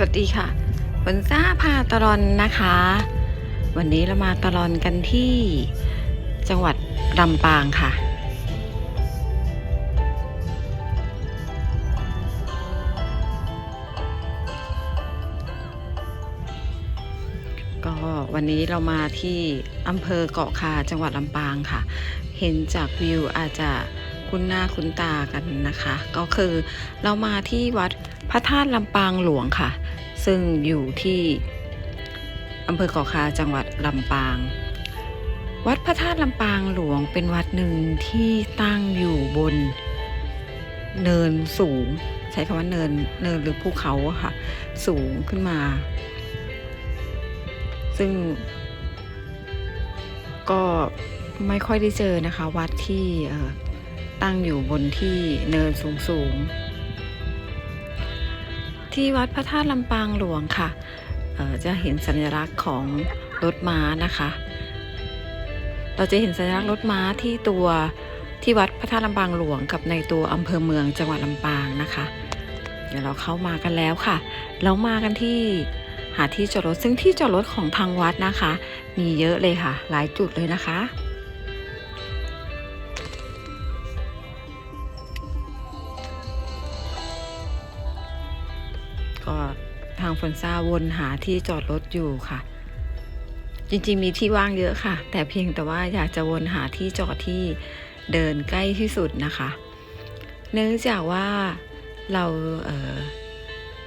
สวัสดีค่ะฝนซ่าพาตลอนนะคะ วันนี้เรามาตลอนกันที่จังหวัดลำปางค่ะ ก็วันนี้เรามาที่อำเภอเกาะคาจังหวัดลำปางค่ะ เห็นจากวิวอาจจะคุ้นหน้าคุ้นตากันนะคะ ก็คือเรามาที่วัดพระธาตุลำปางหลวงค่ะ ซึ่งอยู่ที่อำเภอเกาะคาจังหวัดลำปาง วัดพระธาตุลำปางหลวงเป็นวัดหนึ่งที่ตั้งอยู่บนเนินสูง ใช้คำว่าเนินเนินหรือภูเขาค่ะ สูงขึ้นมา ซึ่ง ก็ไม่ค่อยได้เจอนะคะ วัดที่ตั้งอยู่บนที่เนินสูงสูง ที่วัดพระธาตุลำปางหลวงค่ะจะเห็นสัญลักษณ์ของรถม้านะคะ เราจะเห็นสัญลักษณ์รถม้าที่ตัวที่วัดพระธาตุลำปางหลวงกับในตัวอำเภอเมืองจังหวัดลำปางนะคะ เดี๋ยวเราเข้ามากันแล้วค่ะ เรามากันที่หาที่จอดรถซึ่งที่จอดรถของทางวัดนะคะ มีเยอะเลยค่ะ หลายจุดเลยนะคะ ฝนซาวนหาที่จอดรถอยู่ค่ะ จริงๆมีที่ว่างเยอะค่ะ แต่เพียงแต่ว่าอยากจะวนหาที่จอดที่เดินใกล้ที่สุดนะคะ เนื่องจากว่าเราเ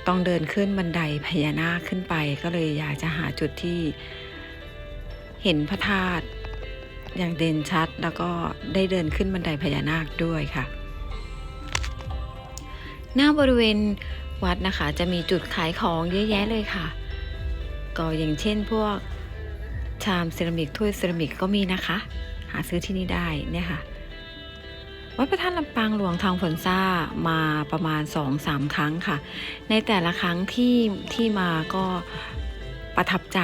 ต้องเดินขึ้นบันไดพญานาคขึ้นไป ก็เลยอยากจะหาจุดที่เห็นพระธาตุอย่างเด่นชัดแล้วก็ได้เดินขึ้นบันไดพญานาคด้วยค่ะ หน้าบริเวณ วัดนะคะ จะมีจุดขายของเยอะแยะเลยค่ะ ก็อย่างเช่นพวกชามเซรามิกถ้วยเซรามิกก็มีนะคะ หาซื้อที่นี่ได้เนี่ยค่ะ วัดพระธาตุลำปางหลวงทางฝนซ่ามาประมาณ 2-3 ครั้งค่ะ ในแต่ละครั้งที่ที่มาก็ประทับใจ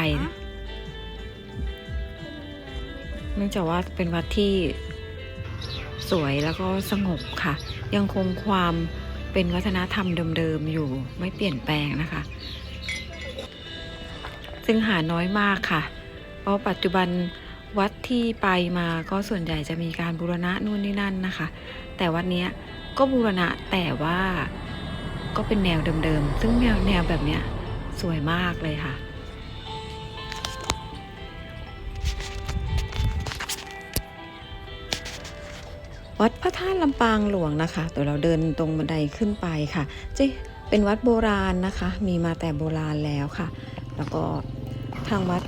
เนื่องจากว่าเป็นวัดที่สวยแล้วก็สงบค่ะ ยังคงความ เป็นวัฒนธรรมเดิมๆอยู่ไม่เปลี่ยนแปลงนะคะ ซึ่งหาน้อยมากค่ะ เพราะปัจจุบันวัดที่ไปมาก็ส่วนใหญ่จะมีการบูรณะนู่นนี่นั่นนะคะ แต่วัดนี้ก็บูรณะแต่ว่าก็เป็นแนวเดิมๆ ซึ่งแนวแนวแบบเนี้ยสวยมากเลยค่ะ วัดพระธาตุลำปางหลวงนะคะตัวเราเดินตรงบันไดขึ้นไปค่ะจะเป็นวัดโบราณนะคะ มีมาแต่โบราณแล้วค่ะ แล้วก็ทางวัด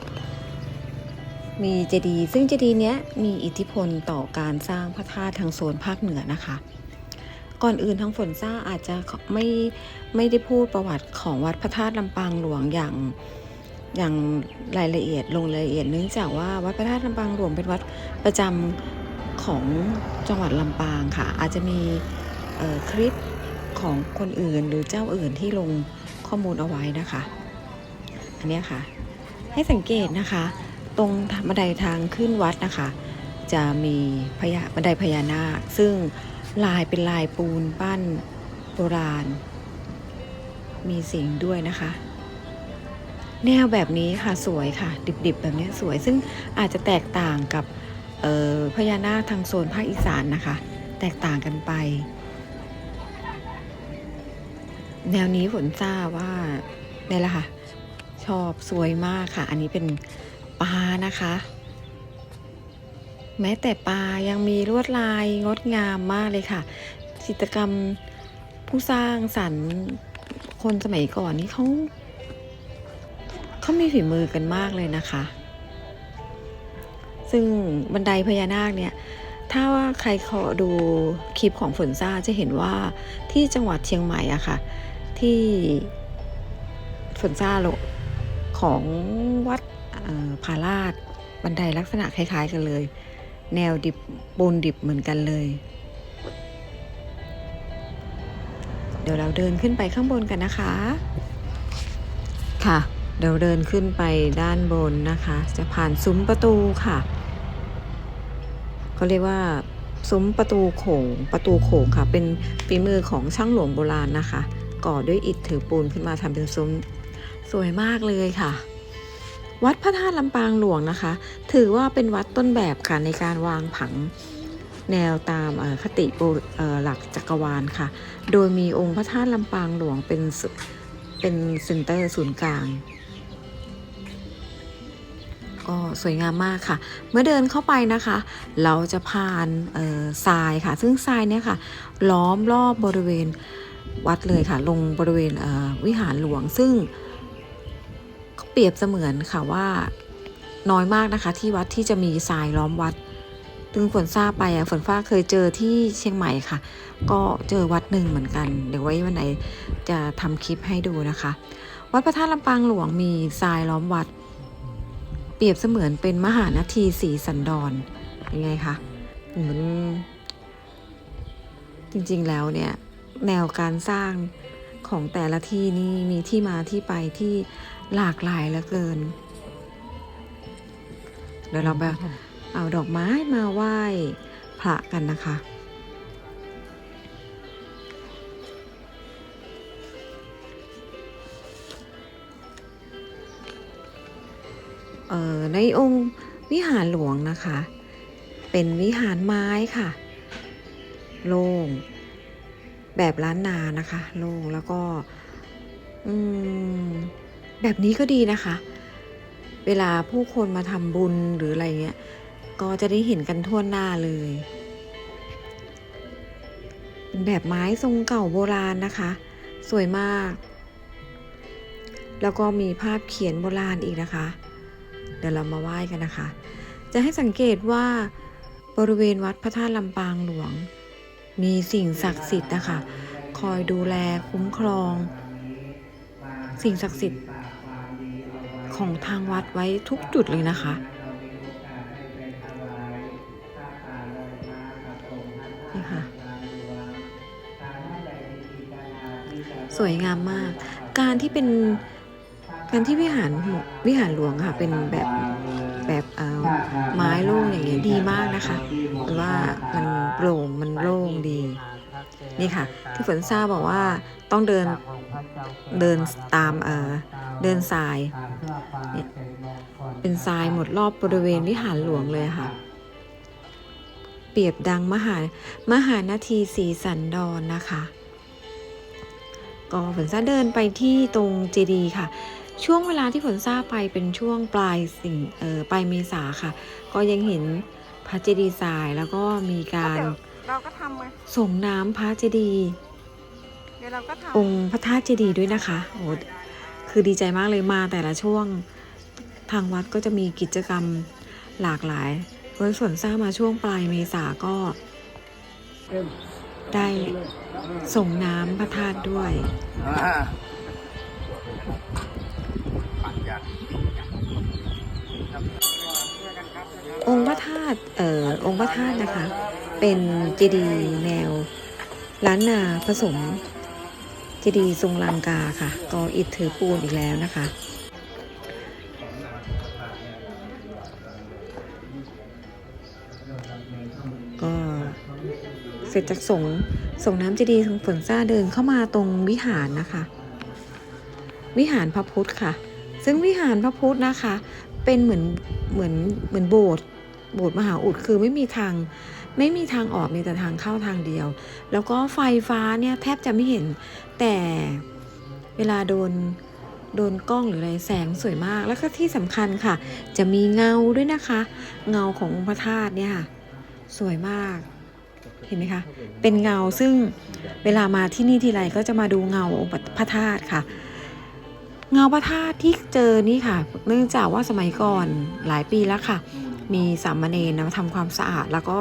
มีเจดีย์ซึ่งเจดีย์เนี้ยมีอิทธิพลต่อการสร้างพระธาตุทางโซนภาคเหนือนะคะ ก่อนอื่นทางฝนซ่าอาจจะไม่ไม่ได้พูดประวัติของวัดพระธาตุลำปางหลวงอย่างอย่างรายละเอียดลงรายละเอียดเนื่องจากว่าวัดพระธาตุลำปางหลวงเป็นวัดประจำ ของจังหวัดลำปางค่ะ อาจจะมีคลิปของคนอื่นหรือเจ้าอื่นที่ลงข้อมูลเอาไว้นะคะ อันนี้ค่ะ ให้สังเกตนะคะ ตรงบันไดทางขึ้นวัดนะคะ จะมีพญาบันไดพญานาค ซึ่งลายเป็นลายปูนปั้นโบราณ มีเสียงด้วยนะคะ แนวแบบนี้ค่ะสวยค่ะ ดิบๆแบบนี้สวยซึ่งอาจจะแตกต่างกับ พญานาคทางโซนภาคอีสานนะคะ แตกต่างกันไป แนวนี้ฝนทราบว่าเนี่ยแหละค่ะ ชอบสวยมากค่ะ อันนี้เป็นปลานะคะ แม้แต่ปลายังมีลวดลายงดงามมากเลยค่ะจิตรกรรมผู้สร้างสรรค์คนสมัยก่อนนี่เขาเขามีฝีมือกันมากเลยนะคะ ซึ่งบันไดพญานาคเนี่ยถ้าว่าใครขอดูคลิปของฝนซ่าจะเห็นว่าที่จังหวัดเชียงใหม่อะค่ะ ที่ฝนซ่าโลของวัดเอ่อผาลาดบันไดลักษณะคล้าย ๆ กันเลย แนวดิบปูนดิบเหมือนกันเลย เดี๋ยวเราเดินขึ้นไปข้างบนกันนะคะ ค่ะ เดี๋ยวเดินขึ้นไปด้านบนนะคะ จะผ่านซุ้มประตูค่ะ เขาเรียกว่าซุ้มประตูโขงประตูโขงค่ะ เป็นฝีมือของช่างหลวงโบราณนะคะ ก่อด้วยอิฐถือปูนขึ้นมาทำเป็นซุ้มสวยมากเลยค่ะ วัดพระธาตุลำปางหลวงนะคะ ถือว่าเป็นวัดต้นแบบค่ะในการวางผังแนวตามคติหลักจักรวาลค่ะ โดยมีองค์พระธาตุลำปางหลวงเป็นเป็นเซ็นเตอร์ศูนย์กลาง ก็สวยงามมากค่ะ เมื่อเดินเข้าไปนะคะ เราจะผ่านทรายค่ะ ซึ่งทรายเนี่ยค่ะ ล้อมรอบบริเวณวัดเลยค่ะ ลงบริเวณเวิหารหลวง ซึ่งเปรียบเสมือนค่ะว่าน้อยมากนะคะ ที่วัดที่จะมีทรายล้อมวัดซึ่งฝนทราบไปอะฝนฟ้าเคยเจอที่เชียงใหม่ค่ะ ก็เจอวัดหนึ่งเหมือนกัน เดี๋ยวไว้วันไหนจะทำคลิปให้ดูนะคะ วัดพระธาตุลำปางหลวงมีทรายล้อมวัด เปรียบเสมือนเป็นมหานาทีสีสันดอนยังไงคะเหมือนจริงๆแล้วเนี่ย แนวการสร้างของแต่ละที่นี่มีที่มาที่ไปที่หลากหลายเหลือเกิน เดี๋ยวเราไปเอาดอกไม้มาไหว้พระกันนะคะ ในองค์วิหารหลวงนะคะ เป็นวิหารไม้ค่ะ โล่งแบบล้านนานะคะ โล่งแล้วก็แบบนี้ก็ดีนะคะ เวลาผู้คนมาทำบุญหรืออะไรเงี้ย ก็จะได้เห็นกันทั่วหน้าเลยเป็นแบบไม้ทรงเก่าโบราณนะคะ สวยมาก แล้วก็มีภาพเขียนโบราณอีกนะคะ เดี๋ยวเรามาไหว้กันนะคะ จะให้สังเกตว่าบริเวณวัดพระธาตุลำปางหลวง มีสิ่งศักดิ์สิทธิ์นะคะ คอยดูแลคุ้มครอง สิ่งศักดิ์สิทธิ์ของทางวัดไว้ทุกจุดเลยนะคะ นี่ค่ะ สวยงามมาก การที่เป็น การที่วิหารวิหารหลวงค่ะเป็นแบบแบบเอ่อไม้โล่งอย่างเงี้ยดีมากนะคะเพราะว่ามันโปร่งมันโล่งดี นี่ค่ะที่ฝนทราบบอกว่าต้องเดินเดินตามเอ่อเดินทรายเนี่ยเป็นทรายหมดรอบบริเวณวิหารหลวงเลยค่ะ เปรียบดังมหามหานาทีสีสันดอนนะคะ ก็ฝนซ่าเดินไปที่ตรงเจดีค่ะ ช่วงเวลาที่ฝนซ่าไปเป็นช่วงปลายสิ่งเอ่อปลายเมษาค่ะ ก็ยังเห็นพระเจดีย์ทรายแล้วก็มีการเราก็ทำไงส่งน้ำพระเจดีย์เดี๋ยวเราก็ทำองค์พระธาตุเจดีย์ด้วยนะคะโอ้คือดีใจมากเลยมาแต่ละช่วงทางวัดก็จะมีกิจกรรมหลากหลายโดยส่วนสร้างมาช่วงปลายเมษาก็ได้ส่งน้ำพระธาตุด้วย องค์พระธาตุเอ่อองค์พระธาตุนะคะ เป็นเจดีย์แนวล้านนาผสมเจดีย์ทรงลังกาค่ะก็อิฐถือปูนอีกแล้วนะคะก็เสร็จจากสงส่งน้ำเจดีย์ทางฝนซ่าเดินเข้ามาตรงวิหารนะคะ วิหารพระพุทธค่ะ ซึ่งวิหารพระพุทธนะคะ เป็นเหมือนเหมือนเหมือนโบสถ์ โบสถ์มหาอุดคือไม่มีทาง ไม่มีทางออกมีแต่ทางเข้าทางเดียว แล้วก็ไฟฟ้าเนี่ยแทบจะไม่เห็น แต่เวลาโดนโดนกล้องหรืออะไรแสงสวยมาก แล้วก็ที่สำคัญค่ะ จะมีเงาด้วยนะคะ เงาขององค์พระธาตุเนี่ยค่ะ สวยมากเห็นไหมคะ เป็นเงาซึ่งเวลามาที่นี่ทีไรก็จะมาดูเงาองค์พระธาตุค่ะ เงาพระธาตุที่เจอนี่ค่ะ เนื่องจากว่าสมัยก่อนหลายปีแล้วค่ะ มีสามเณรนะทำความสะอาด แล้วก็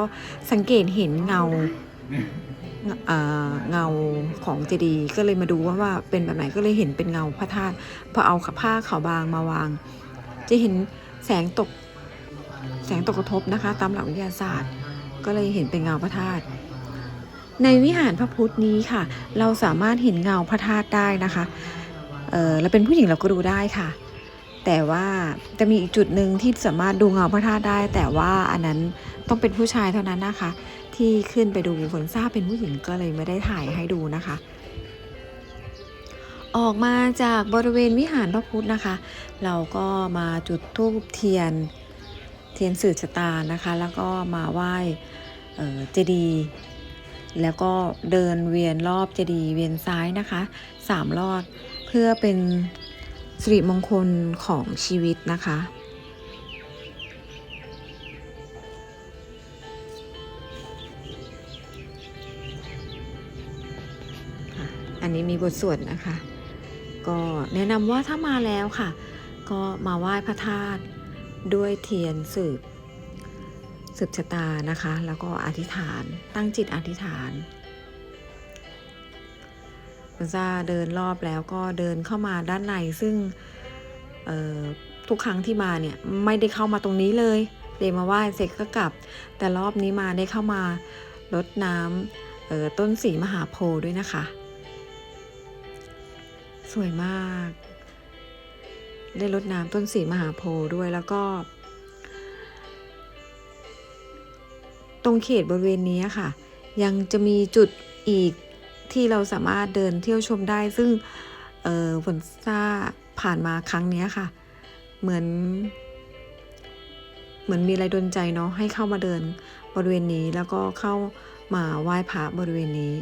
สังเกตเห็นเงาเงาของเจดีย์ก็เลยมาดูว่าว่าเป็นแบบไหนก็เลยเห็นเป็นเงาพระธาตุพอเอาผ้าขาวบางมาวาง จะเห็นแสงตกแสงตกกระทบนะคะ ตามหลักวิทยาศาสตร์ ก็เลยเห็นเป็นเงาพระธาตุในวิหารพระพุทธนี้ค่ะ เราสามารถเห็นเงาพระธาตุได้นะคะเออเราเป็นผู้หญิงเราก็ดูได้ค่ะ แต่ว่าจะมีอีกจุดหนึ่งที่สามารถดูเงาพระธาตุได้ แต่ว่าอันนั้นต้องเป็นผู้ชายเท่านั้นนะคะ ที่ขึ้นไปดูฝนทราบเป็นผู้หญิงก็เลยไม่ได้ถ่ายให้ดูนะคะ ออกมาจากบริเวณวิหารพระพุทธนะคะ เราก็มาจุดธูปเทียนเทียนสื่อชะตานะคะ แล้วก็มาไหว้เอ่อเจดีย์แล้วก็เดินเวียนรอบเจดีย์เวียนซ้ายนะคะสามรอบเพื่อเป็น สิริมงคลของชีวิตนะคะ อันนี้มีบทสวดนะคะ ก็แนะนำว่าถ้ามาแล้วค่ะ ก็มาไหว้พระธาตุด้วยเทียนสืบสืบชะตานะคะ แล้วก็อธิษฐานตั้งจิตอธิษฐาน คุณซ่าเดินรอบแล้วก็เดินเข้ามาด้านในซึ่งทุกครั้งที่มาเนี่ยไม่ได้เข้ามาตรงนี้เลย เดมาไหว้เสร็จก็กลับ แต่รอบนี้มาได้เข้ามารดน้ำต้นสีมหาโพธิ์ด้วยนะคะ สวยมาก ได้รดน้ำต้นสีมหาโพธิ์ด้วยแล้วก็ ตรงเขตบริเวณนี้ค่ะ ยังจะมีจุดอีก ที่เราสามารถเดินเที่ยวชมได้ ซึ่งฝนซ่าผ่านมาครั้งนี้ค่ะ เหมือน เหมือนมีอะไรดนใจเนาะให้เข้ามาเดินบริเวณนี้แล้วก็เข้ามาไหว้พระบริเวณนี้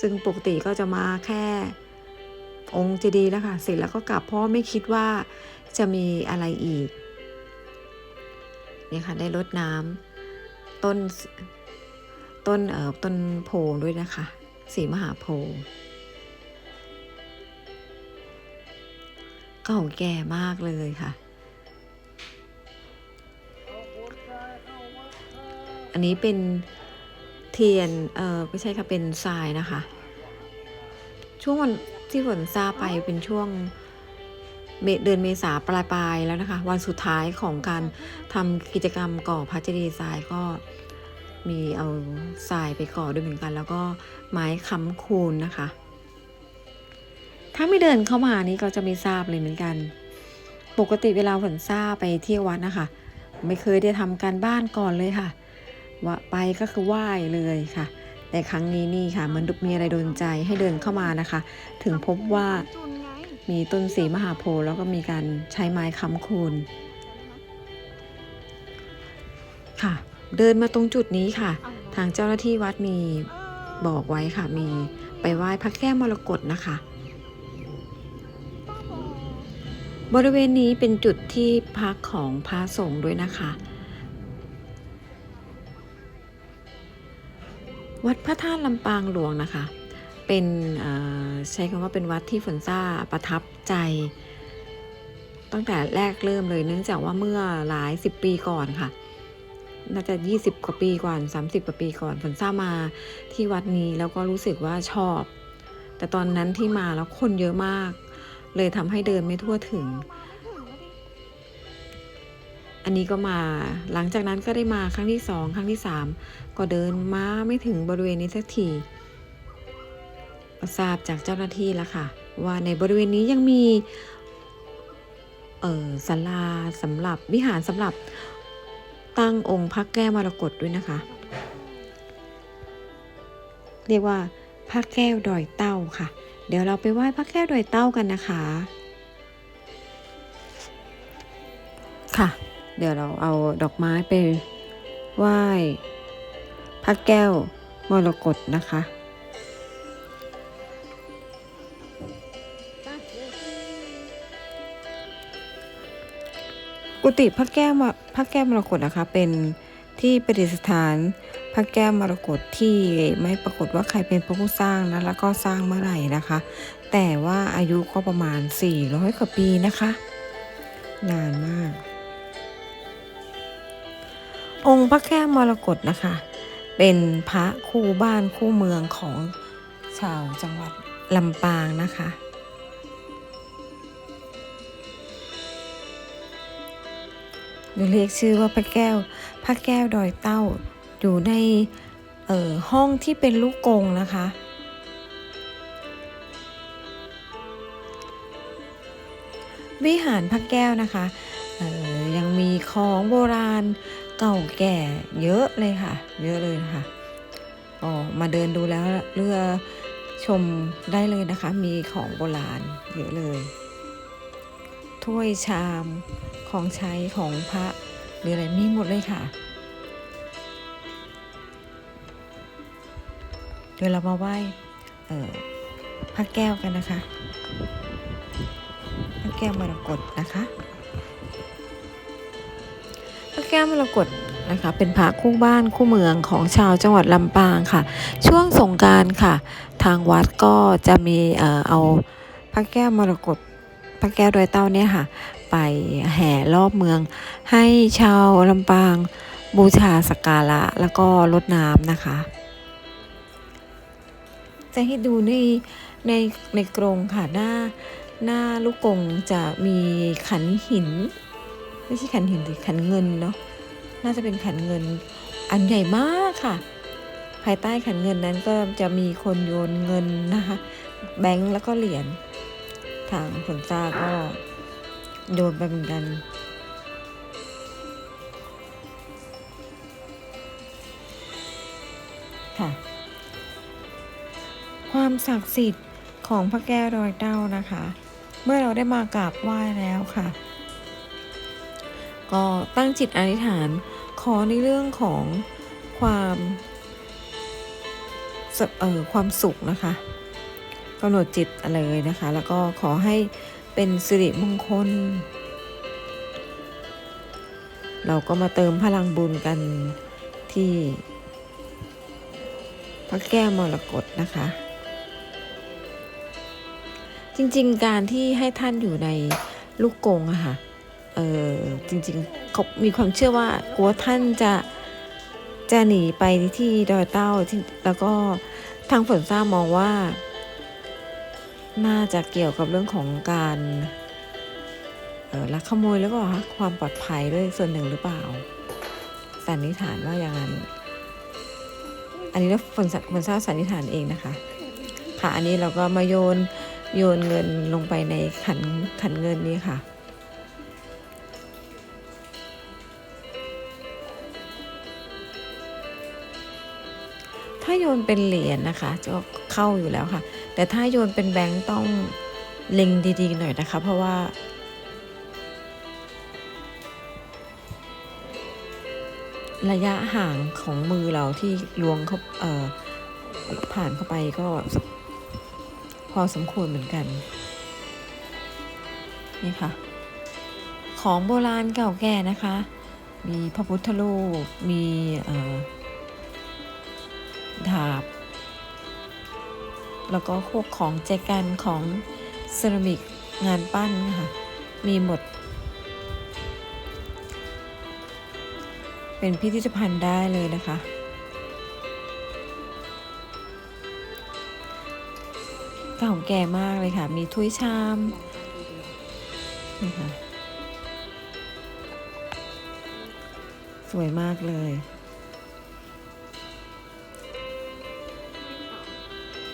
ซึ่งปกติก็จะมาแค่องค์เจดีย์แล้วค่ะ เสร็จแล้วก็กลับเพราะไม่คิดว่าจะมีอะไรอีกเนี่ยค่ะได้รดน้ำต้นต้นเอ่อต้นโพด้วยนะคะ สีมหาโพธิ์เก่าแก่มากเลยค่ะ อันนี้เป็นเทียน เออไม่ใช่ค่ะ เป็นทรายนะคะ ช่วงวันที่ฝนซาไปเป็นช่วงเมเดือนเมษาปลายปลายแล้วนะคะ วันสุดท้ายของการทำกิจกรรมก่อพระเจดีย์ทรายก็ มีเอาทรายไปก่อด้วยเหมือนกัน แล้วก็ไม้ค้ำคูนนะคะ ถ้าไม่เดินเข้ามานี่ก็จะไม่ทราบเลยเหมือนกัน ปกติเวลาฝนซาไปเที่ยววัดนะคะ ไม่เคยได้ทำการบ้านก่อนเลยค่ะ ว่าไปก็คือไหว้เลยค่ะ แต่ครั้งนี้นี่ค่ะเหมันมีอะไรโดนใจให้เดินเข้ามานะคะ ถึงพบว่ามีต้นสีมหาโพธิ์แล้วก็มีการใช้ไม้ค้ำคูนค่ะ เดินมาตรงจุดนี้ค่ะเอาเหรอทางเจ้าหน้าที่วัดมีเออบอกไว้ค่ะ มีไปไหว้พระแก้วมรกตนะคะบ้าบอบริเวณนี้เป็นจุดที่พักของพระสงฆ์ด้วยนะคะ วัดพระธาตุลำปางหลวงนะคะ เป็นเอ่อใช้คำว่าเป็นวัดที่ฝนซ่าประทับใจตั้งแต่แรกเริ่มเลยเนื่องจากว่าเมื่อหลายสิบปีก่อนค่ะ น่าจะ 20 กว่าปีก่อน 30 กว่าปีก่อนฝนซ่าบมาที่วัดนี้แล้วก็รู้สึกว่าชอบ แต่ตอนนั้นที่มาแล้วคนเยอะมาก เลยทำให้เดินไม่ทั่วถึง อันนี้ก็มาหลังจากนั้นก็ได้มาครั้งที่สองครั้งที่สามก็เดินมาไม่ถึงบริเวณนี้สักทีทราบจากเจ้าหน้าที่แล้วค่ะ ว่าในบริเวณนี้ยังมีเออศาลาสำหรับวิหารสำหรับ ตั้งองค์พระแก้วมรกตด้วยนะคะ เรียกว่าพระแก้วดอยเต้าค่ะ เดี๋ยวเราไปไหว้พระแก้วดอยเต้ากันนะคะ ค่ะ เดี๋ยวเราเอาดอกไม้ไปไหว้พระแก้วมรกตนะคะ กุฏิพระแก้วมพระแก้วมรกตนะคะ เป็นที่ประดิษฐานพระแก้วมรกตที่ไม่ปรากฏว่าใครเป็นผู้สร้างนะแล้วก็สร้างเมื่อไหร่นะคะ แต่ว่าอายุก็ประมาณ 400 กว่าปีนะคะ นานมาก องค์พระแก้วมรกตนะคะ เป็นพระคู่บ้านคู่เมืองของชาวจังหวัดลำปางนะคะ เดี๋ยวเรียกชื่อว่าพระแก้ว พระแก้วดอยเต้า อยู่ในห้องที่เป็นลูกกงนะคะ วิหารพระแก้วนะคะยังมีของโบราณเก่าแก่เยอะเลยค่ะ เยอะเลยค่ะก็มาเดินดูแล้วเรือชมได้เลยนะคะ มีของโบราณเยอะเลย ถ้วยชามของใช้ของพระหรืออะไรมีหมดเลยค่ะ เดี๋ยวเรามาไหว้พระแก้วกันนะคะ พระแก้วมรกตนะคะ พระแก้วมรกตนะคะเป็นพระคู่บ้านคู่เมืองของชาวจังหวัดลำปางค่ะ ช่วงสงการค่ะ ทางวัดก็จะมีเอาพระแก้วมรกต พระแก้วดอยเต้าเนี่ยค่ะ ไปแห่รอบเมือง ให้ชาวลำปางบูชาสักการะแล้วก็รดน้ำนะคะ จะให้ดูในในในกรงค่ะหน้าหน้าลูกกรงจะมีขันหิน ไม่ใช่ขันหินสิขันเงินเนาะน่าจะเป็นขันเงินอันใหญ่มากค่ะ ภายใต้ขันเงินนั้นก็จะมีคนโยนเงินนะคะ แบงค์แล้วก็เหรียญ ทางผลตาก็โยนไปเหมือนกันค่ะ ความศักดิ์สิทธิ์ของพระแก้วดอยเต้านะคะ เมื่อเราได้มากราบไหว้แล้วค่ะ ก็ตั้งจิตอธิษฐานขอในเรื่องของความเอ่อความสุขนะคะ กำหนดจิตอะไรเลยนะคะ แล้วก็ขอให้เป็นสิริมงคล เราก็มาเติมพลังบุญกันที่พระแก้วมรกตนะคะ จริงๆการที่ให้ท่านอยู่ในลูกกงอะค่ะเออจริงๆเขามีความเชื่อว่ากลัวท่านจะจะหนีไปที่ดอยเต้าที่แล้วก็ทางฝนทราบมองว่า น่าจะเกี่ยวกับเรื่องของการลักขโมยหรือเปล่าคะความปลอดภัยด้วยส่วนหนึ่งหรือเปล่าสันนิษฐานว่าอย่างนั้น อันนี้เราฝนฝนทราบสันนิษฐานเองนะคะ ค่ะ อันนี้เราก็มาโยนโยนเงินลงไปในขันขันเงินนี้ค่ะ ถ้าโยนเป็นเหรียญนะคะจะเข้าอยู่แล้วค่ะ แต่ถ้าโยนเป็นแบงค์ต้องเล็งดีๆหน่อยนะคะ เพราะว่า ระยะห่างของมือเราที่ล้วงเขาเอ่อผ่านเข้าไปก็พอสมควรเหมือนกัน นี่ค่ะ ของโบราณเก่าแก่นะคะ มีพระพุทธรูปมีดาบ แล้วก็พวกของแจกันของเซรามิกงานปั้นค่ะ มีหมด เป็นพิพิธภัณฑ์ได้เลยนะคะ เก่าแก่มากเลยค่ะ มีถ้วยชามนี่ค่ะสวยมากเลย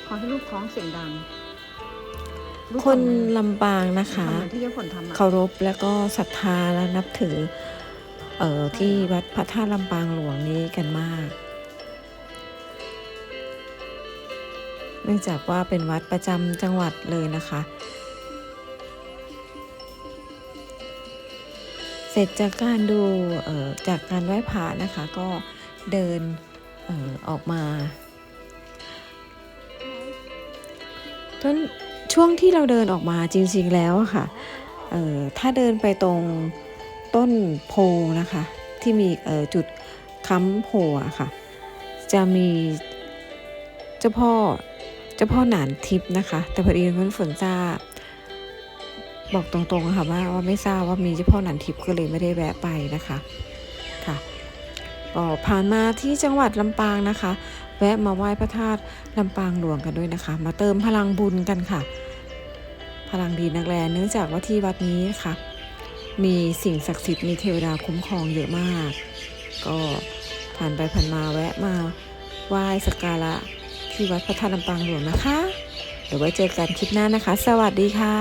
ขอให้ลูกท้องเสียงดังลูกคนทำงาลำปางนะคะทำงานที่เยาฝนทำอะเคารพและก็ศรัทธาและนับถือ เอ่อที่วัดพระธาตุลำปางหลวงนี้กันมาก เนื่องจากว่าเป็นวัดประจำจังหวัดเลยนะคะ เสร็จจากการดูเอ่อจากการไหว้พระนะคะ ก็เดินเออออกมา ต้นช่วงที่เราเดินออกมาจริงๆแล้วอะค่ะออถ้าเดินไปตรงต้นโพนะคะ ที่มีออจุดค้ำโพค่ะ จะมีเจ้าพ่อเจ้าพ่อหนานทิพย์นะคะ แต่พอดีมันฝนทราบบอกตรงๆค่ะว่าว่าไม่ทราบว่ามีเจ้าพ่อหนานทิพย์ก็เลยไม่ได้แวะไปนะคะค่ะก็ผ่านมาที่จังหวัดลำปางนะคะ แวะมาไหว้พระธาตุลำปางหลวงกันด้วยนะคะ มาเติมพลังบุญกันค่ะ พลังดีนักแลเนื่องจากว่าที่วัดนี้ค่ะ มีสิ่งศักดิ์สิทธิ์มีเทวดาคุ้มครองเยอะมาก ก็ผ่านไปผ่านมาแวะมาไหว้สักการะที่วัดพระธาตุลำปางหลวงนะคะ เดี๋ยวไว้เจอกันคลิปหน้านะคะ สวัสดีค่ะ